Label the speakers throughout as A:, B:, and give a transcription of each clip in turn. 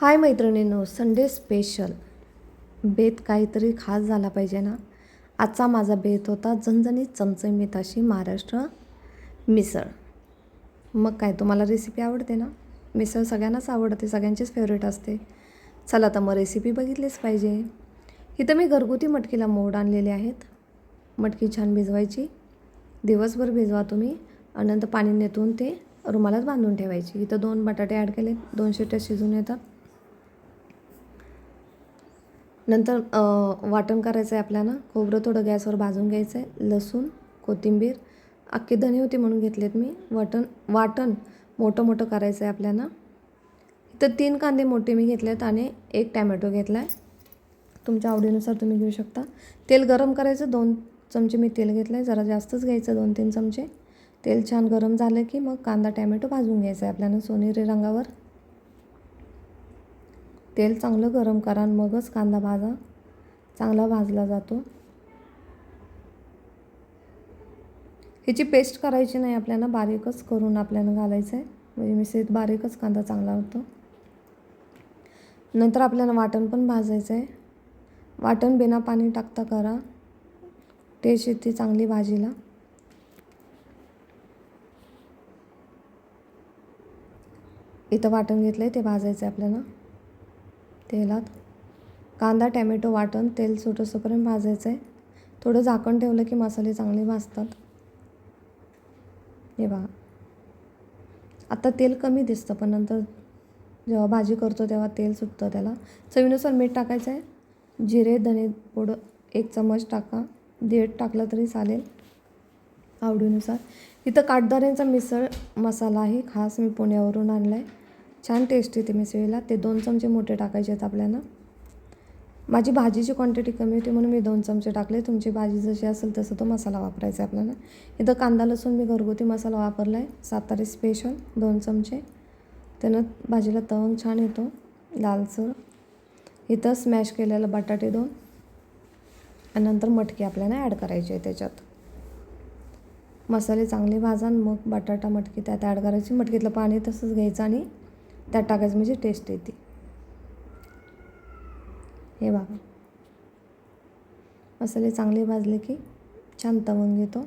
A: हाय मैत्रिणींनो Sunday special बेत काहीतरी खास झाला पाहिजे ना? आजचा माझा बेत होता झणझणीत चमचमीत अशी महाराष्ट्र मिसळ. मग काय तुम्हाला रेसिपी आवडते ना? मिसळ सगळ्यांनाच आवडते सगळ्यांचीच फेवरेट असते. चला तर मग रेसिपी बघितलीच पाहिजे. इथं मी घरगुती मटकीला मोड आणलेले आहेत. मटकी छान भिजवायची. दिवसभर भिजवा तुम्ही. आणि नंतर पाणी नेतून ते रुमालात बांधून ठेवायची. इथं दोन बटाटे ॲड केले दोन शिट्ट्या शिजून येतात. नंतर वाटण करायचं आहे आपल्याला. खोबरं थोडं गॅसवर भाजून घ्यायचं आहे लसूण कोथिंबीर अख्खे धने होते म्हणून घेतलेत मी. वाटण वाटण मोठं मोठं करायचं आहे आपल्याला. इथं तीन कांदे मोठे मी घेतले आहेत आणि एक टॅमॅटो घेतला आहे तुमच्या आवडीनुसार तुम्ही घेऊ शकता. तेल गरम करायचं. दोन चमचे मी तेल घेतलं आहे जरा जास्तच घ्यायचं. दोन तीन चमचे. तेल छान गरम झालं की मग कांदा टॅमॅटो भाजून घ्यायचा आहे आपल्याला सोनेरी रंगावर. तेल चांगलं गरम करा आणि मगच कांदा भाजा. चांगला भाजला जातो. ह्याची पेस्ट करायची नाही आपल्याला बारीकच करून आपल्याला घालायचं आहे म्हणजे मिसळीत बारीकच कांदा चांगला होतो. नंतर आपल्याला वाटण पण भाजायचं आहे वाटण बिना पाणी टाकता करा. टेस्ट येते चांगली भाजीला. इथं वाटण घेतलं आहे ते भाजायचं आहे आपल्याला. तेलात. कांदा टॅमॅटो वाटण तेल सुटोसोपर्यंत भाजायचं आहे थोडं झाकण ठेवलं की मसाले चांगले भाजतात. हे बघा. आता तेल कमी दिसतं पण नंतर जेव्हा भाजी करतो तेव्हा तेल सुटतं त्याला. चवीनुसार मीठ टाकायचं आहे जिरे धने पोडं एक चमच टाका. दीड टाकलं तरी चालेल. आवडीनुसार. इथं काटदाऱ्यांचा मिसळ मसाला आहे खास मी पुण्यावरून आणला आहे छान टेस्ट येते मिसळीला. ते दोन चमचे मोठे टाकायचे आहेत आपल्याला. माझी भाजीची क्वांटिटी कमी होती म्हणून मी दोन चमचे टाकले. तुमची भाजी जशी असेल तसं तो मसाला वापरायचा आहे आपल्याला. इथं कांदा लसूण मी घरगुती मसाला वापरला आहे सातारी स्पेशल दोन चमचे. त्यानं भाजीला तवंग छान येतो. लालसर इथं स्मॅश केलेलं बटाटे दोन. आणि नंतर मटकी आपल्याला ॲड करायची आहे त्याच्यात. मसाले चांगले भाजा मग बटाटा मटकी त्यात ॲड करायची. मटकीतलं पाणी तसंच घ्यायचं आणि त्यात टाकायचं म्हणजे टेस्ट येते. हे बघा. मसाले चांगले भाजले की छान तवंग येतो.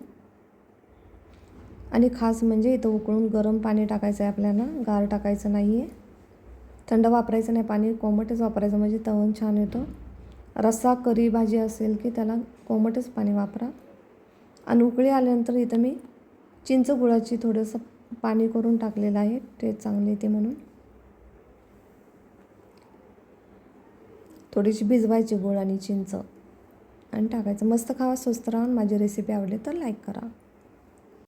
A: आणि खास म्हणजे इथं उकळून गरम पाणी टाकायचं आहे आपल्याला. गार टाकायचं नाही आहे थंड वापरायचं नाही. पाणी कोमटच वापरायचं म्हणजे तवंग छान येतो. रस्सा करी भाजी असेल की त्याला कोमटच पाणी वापरा. आणि उकळी आल्यानंतर इथं मी चिंच गुळाची थोडंसं पाणी करून टाकलेलं आहे. टेस्ट चांगली येते म्हणून. थोडीशी भिजवायची गुळ आणि चिंच. आणि टाकायचं. मस्त खावा स्वस्त राहून माझी रेसिपी आवडली तर लाईक करा.